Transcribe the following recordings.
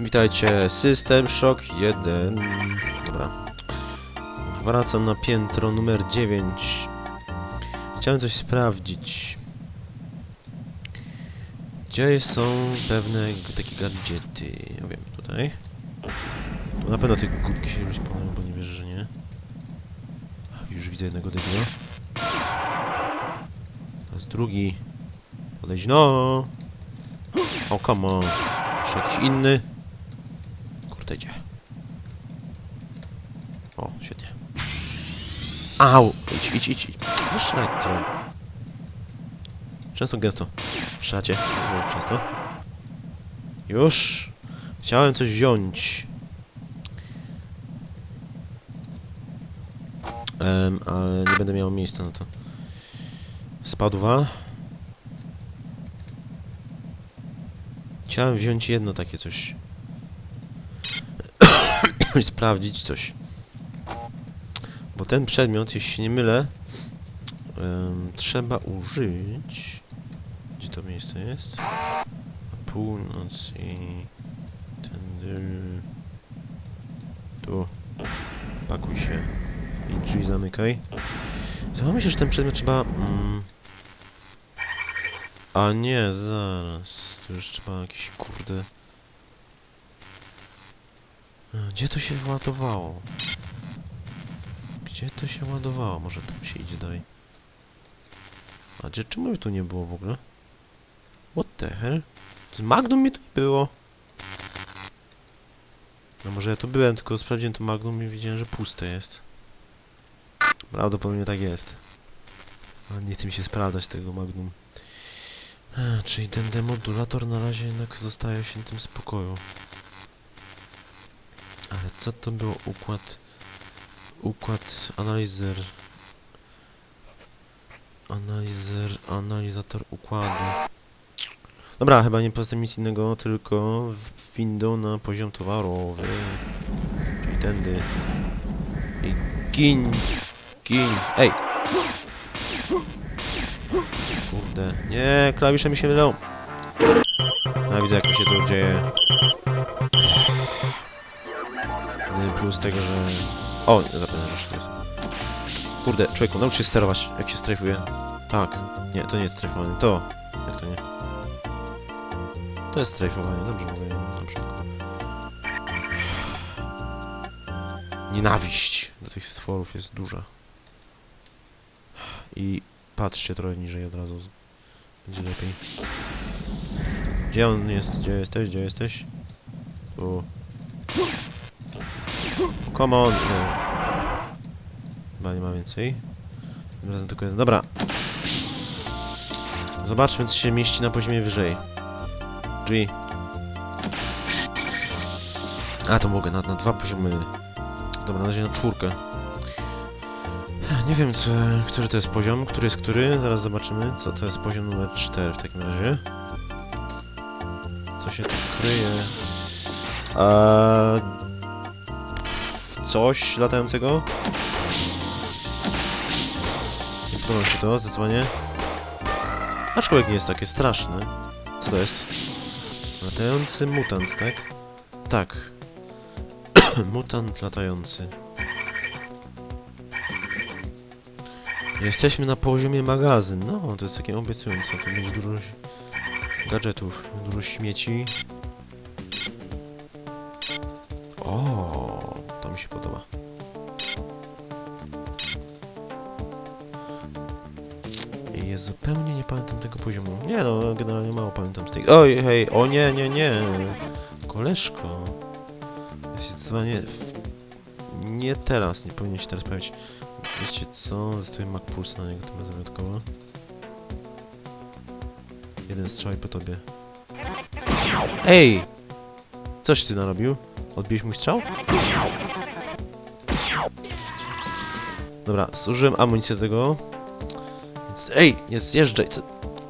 Witajcie, System Shock 1. Dobra. Wracam na piętro numer 9. Chciałem coś sprawdzić. Gdzie są pewne takie gadżety? Ja wiem, tutaj. Tu na pewno te kubki się już spawnują, bo nie wierzę, że nie. Już widzę jednego debila. Teraz drugi. Podejdź, no! O, come on. Czy jakiś inny? Kurde, idzie. O, świetnie. Au! Idź, idź, idź. strzelaj to. Często, gęsto. Strzelacie. Za często. Już. Chciałem coś wziąć. Em, ale nie będę miał miejsca na to. Spadła. Chciałem wziąć jedno takie coś. I sprawdzić coś. Bo ten przedmiot, jeśli się nie mylę, em, trzeba użyć... Gdzie to miejsce jest? Na północ i... Tędy... Tu. Pakuj się. I drzwi zamykaj. Zdawało się, że ten przedmiot trzeba... Mm, a nie, zaraz. Tu już trzeba jakiś kurde... Gdzie to się ładowało? Gdzie to się ładowało? Może tam się idzie dalej. A gdzie, czemu tu nie było w ogóle? What the hell? Z Magnum mnie tu nie było. No może ja tu byłem, tylko sprawdziłem to Magnum i widziałem, że puste jest. Prawdopodobnie tak jest. Nie chce mi się sprawdzać tego Magnum. Czyli ten demodulator na razie jednak zostaje w świętym spokoju. Co to było? Układ... Układ... Analizer... Analizer... Analizator układu. Dobra, chyba nie poza nic innego, tylko window na poziom towarowy. Czyli tędy. I gin! Gin! Ej! Kurde. Nie, klawisze mi się mylą. A widzę jak mi się to dzieje. Plus tego, że... O, zapomniałem, że to jest. Kurde, człowieku, naucz się sterować, jak się strajfuje. Tak. Nie, to nie jest strajfowanie. To. Jak to nie? To jest strajfowanie, dobrze mówię, dobrze. Nienawiść do tych stworów jest duża. I patrzcie trochę niżej od razu. Będzie lepiej. Gdzie on jest? Gdzie jesteś? Gdzie jesteś? Tu. Come on! Chyba nie ma więcej. Tym razem tylko jeden. Dobra. Zobaczmy, co się mieści na poziomie wyżej. Drzwi. A, to mogę na, na dwa poziomy. Dobra, na razie na czwórkę. Nie wiem, co, który to jest poziom, który jest który. Zaraz zobaczymy, co to jest poziom numer 4 w takim razie. Co się tu kryje? Eee, coś latającego? Nie podoba mi się to, zdecydowanie. Aczkolwiek nie jest takie straszne. Co to jest? Latający mutant, tak? Tak. mutant latający. Jesteśmy na poziomie magazyn. No, to jest takie obiecujące. Tu będzie dużo gadżetów, dużo śmieci. O, to mi się podoba. Jest zupełnie nie pamiętam tego poziomu. Nie no, generalnie mało pamiętam z tej... Oj, hej, o nie, nie, nie. Koleżko. Jest zdecydowanie... Nie teraz, nie powinien się teraz pojawić. Wiecie co? Zostawię Mac Pulse na niego tym razem wyjątkowo. Jeden strzał i po tobie. Ej! Coś ty narobił? Odbiłeś mój strzał? Dobra, zużyłem amunicję do tego. Więc, ej, nie zjeżdżaj! Co?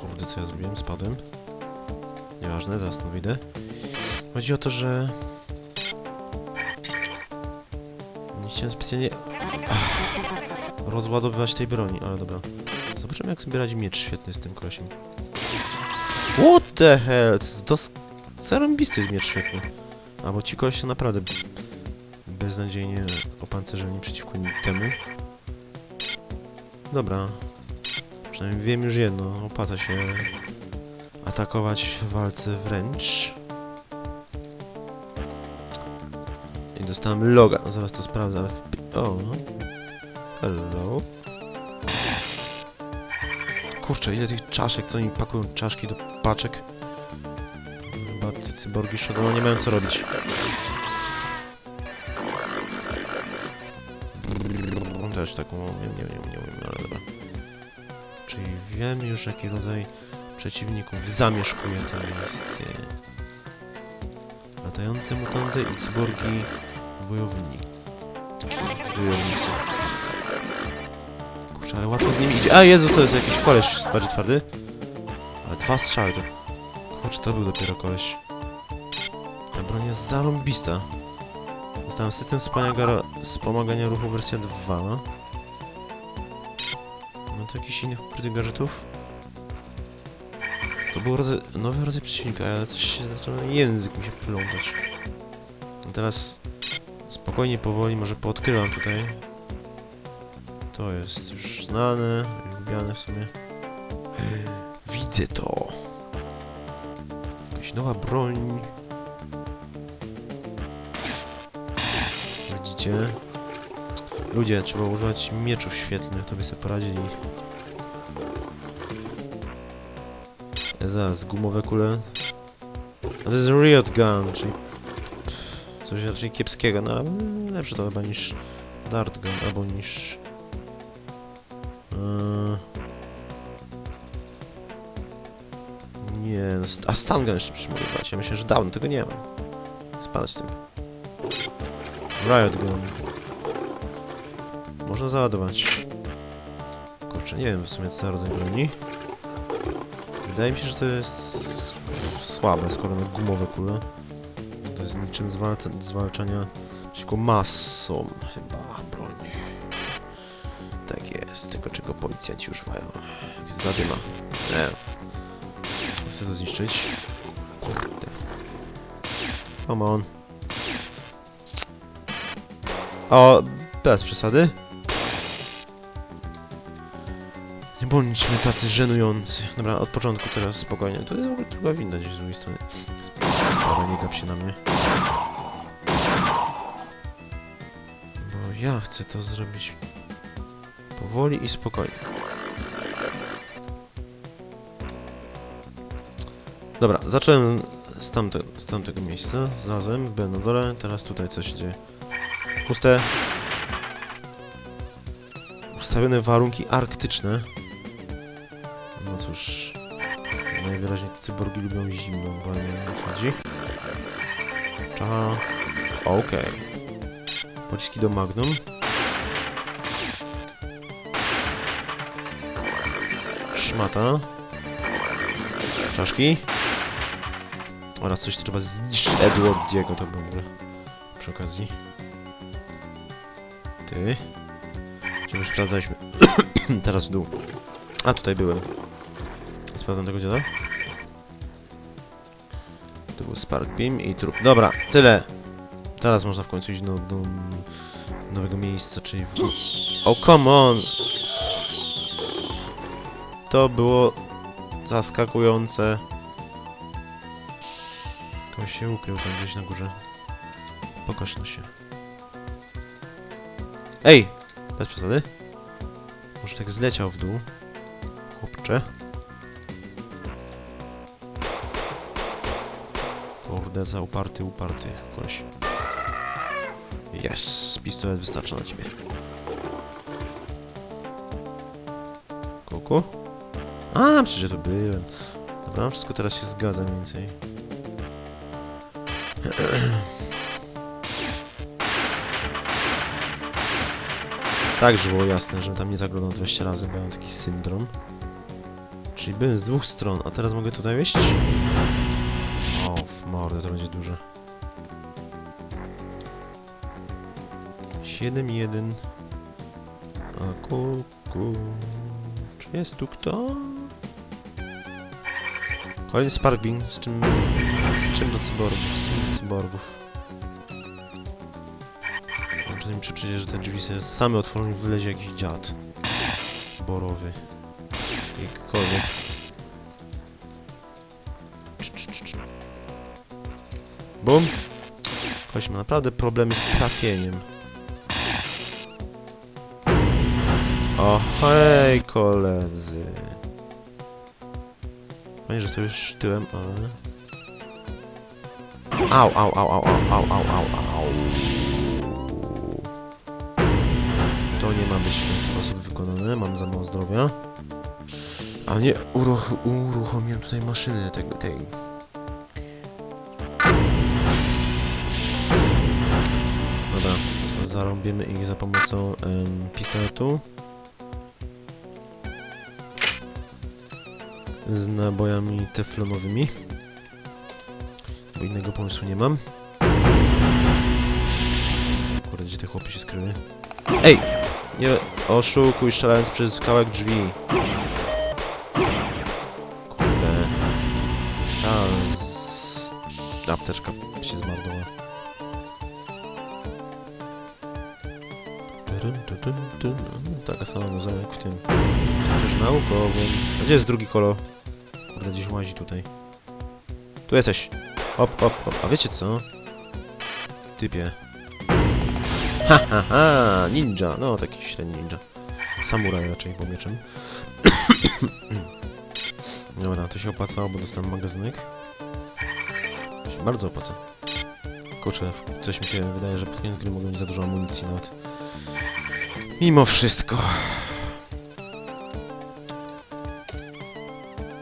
Kurde, co ja zrobiłem? Spadłem. Nieważne, zaraz tam wyjdę. Chodzi o to, że... Nie chciałem specjalnie rozładowywać tej broni, ale dobra. Zobaczymy jak sobie radzi miecz świetny z tym kolesiem. What the hell? To jest dos... Zarąbisty jest miecz świetny. Albo ci koleś naprawdę beznadziejnie opancerzeni przeciwko temu. Dobra. Przynajmniej wiem już jedno. Opłaca się atakować w walce wręcz. I dostałem loga. Zaraz to sprawdzę, ale w... O, no. Hello. Kurczę, ile tych czaszek, co oni pakują czaszki do paczek. Cyborgi Shodola nie mają co robić. Brrr, Też taką, nie, nie, nie, umiem, ale dobra. Czyli wiem już jaki rodzaj przeciwników zamieszkuje to miejsce. Latające mutanty i cyborgi wojowniki. Wojownicy. Kurczę, ale łatwo z nimi idzie. A Jezu, to jest jakiś koleś bardziej twardy. Ale dwa strzały to... Kurczę, to był dopiero koleś. Broń jest zarąbista. Dostałem system wspomagania, ruchu wersja 2. No to jakiś innych ukrytych gadżetów? To był rodzaj, nowy rodzaj przeciwnika, ale coś się zaczyna język mi się plątać. A teraz spokojnie, powoli, może poodkrywam tutaj. To jest już znane, lubiane w sumie. Widzę to. Jakaś nowa broń. Widzicie? Ludzie, trzeba używać mieczów świetlnych, to by sobie poradzili. E, Zaraz, gumowe kule. A to jest Riot Gun, czyli coś raczej kiepskiego, no lepsze to chyba niż Dart Gun, albo niż... Eee, Nie, no, a Stun Gun jeszcze brać, ja myślę, że dawno tego nie mam. Spadać z tym. Riot Gun. Można załadować. Kurczę, nie wiem w sumie co za rodzaj broni. Wydaje mi się, że to jest słabe, skoro na gumowe kule. To jest niczym zwalca zwalczania przeciwko masom chyba broni. Tak jest, tylko czego policjanci używają. Zadyma. Nie. Chcę to zniszczyć. Kurde. Come on. O, bez przesady. Nie bądźmy tacy żenujący. Dobra, od początku teraz spokojnie. To jest w ogóle druga winda gdzieś z drugiej strony. Sporo, nie gap się na mnie. Bo ja chcę to zrobić powoli i spokojnie. Dobra, zacząłem z, tamte, z tamtego miejsca. Znalazłem, byłem na dole, teraz tutaj coś się dzieje. Puste. Ustawione warunki arktyczne. No cóż. Najwyraźniej cyborgi lubią nie wiem o co chodzi. Cza. Okej. Pociski do Magnum. Szmata. Czaszki. Oraz coś trzeba zniszczyć Edwardiego, to w ogóle przy okazji. Ty. Czy już sprawdzaliśmy? Teraz w dół. A, tutaj byłem. Sprawdzam tego dziada. To był Spark Beam i trup. Dobra, tyle. Teraz można w końcu iść do, do nowego miejsca, czyli w... O, oh, come on! To było zaskakujące. Ktoś się ukrył tam gdzieś na górze. Pokaż no się. Ej! Bez przesady. Może tak zleciał w dół. Chłopcze. Kurde, za uparty, uparty koleś. Yes, pistolet wystarcza na ciebie. Kuku? A, przecież ja tu byłem. Dobra, wszystko teraz się zgadza mniej więcej. Tak, było jasne, że tam nie zaglądał 200 razy, bo mam taki syndrom. Czyli byłem z dwóch stron, a teraz mogę tutaj wejść? O, w mordę, to będzie duże. 7-1. A kuku. Czy jest tu kto? Kolejny Sparkbin, z czym... Z czym do cyborgów? Z czym do cyborgów? Czasami przeczucie, że te drzwi sobie same otworzą i wylezie jakiś dziad. Borowy. Jakikolwiek. Bum! Koleś ma naprawdę problemy z trafieniem. O, hej, koledzy. Fajnie, że to już tyłem, ale... Au, au, au, au, au, au, au, au, au. Być w ten sposób wykonane, mam za mało zdrowia. A nie, uruch uruchomiłem tutaj maszyny tego, tej... Dobra, zarąbimy ich za pomocą pistoletu. Z nabojami teflonowymi. Bo innego pomysłu nie mam. Kurde, gdzie te chłopy się skryły? Ej! Nie oszukuj strzelając przez kawałek drzwi. Kurde. Cała z... apteczka się zmarnowała. Turun. Taka sama muza jak w tym sektorze naukowym. A gdzie jest drugi kolo? Kurde, gdzieś łazi tutaj. Tu jesteś. Hop, hop, hop. A wiecie co? Typie. Ha! Ninja! No, taki średni ninja. Samuraj raczej, bo mieczem. Dobra, to się opłacało, bo dostałem magazynek. To się bardzo opłaca. Kurczę, coś mi się wydaje, że pod koniec gry mogą mieć za dużo amunicji nawet. Mimo wszystko.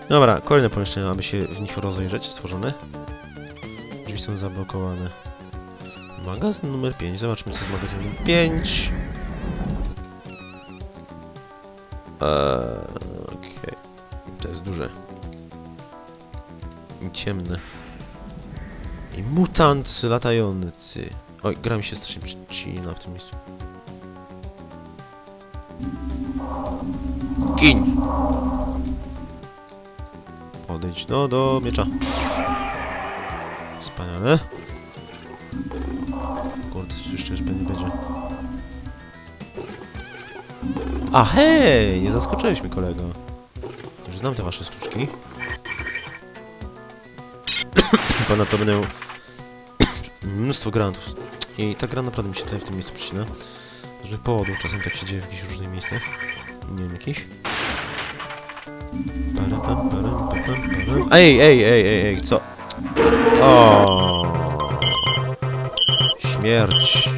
Dobra, kolejne pomieszczenia, aby się w nich rozejrzeć, stworzone. Drzwi są zablokowane. Magazyn numer 5. Zobaczmy, co z magazynem 5. Eee, Okej. To jest duże. I ciemne. I mutant latający. Oj, gra mi się strasznie przycina w tym miejscu. Gin! Podejdź no do miecza. Wspaniale. Kurde, jeszcze już będzie. A hej! Nie zaskoczyłeś mi kolego. Już znam te wasze sztuczki. Ponadto będę miał mnóstwo grantów. I ta gra naprawdę mi się tutaj w tym miejscu przycina. Z różnych powodów, czasem tak się dzieje w jakichś różnych miejscach. Nie wiem jakich. Ej, ej, ej, ej, ej, co? O. Śmierć.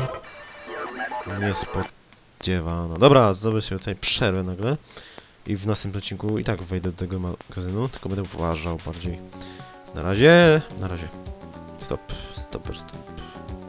Niespodziewana. Dobra, zrobię sobie tutaj przerwę nagle. I w następnym odcinku i tak wejdę do tego magazynu, tylko będę uważał bardziej. Na razie, na razie. Stop, stop, stop.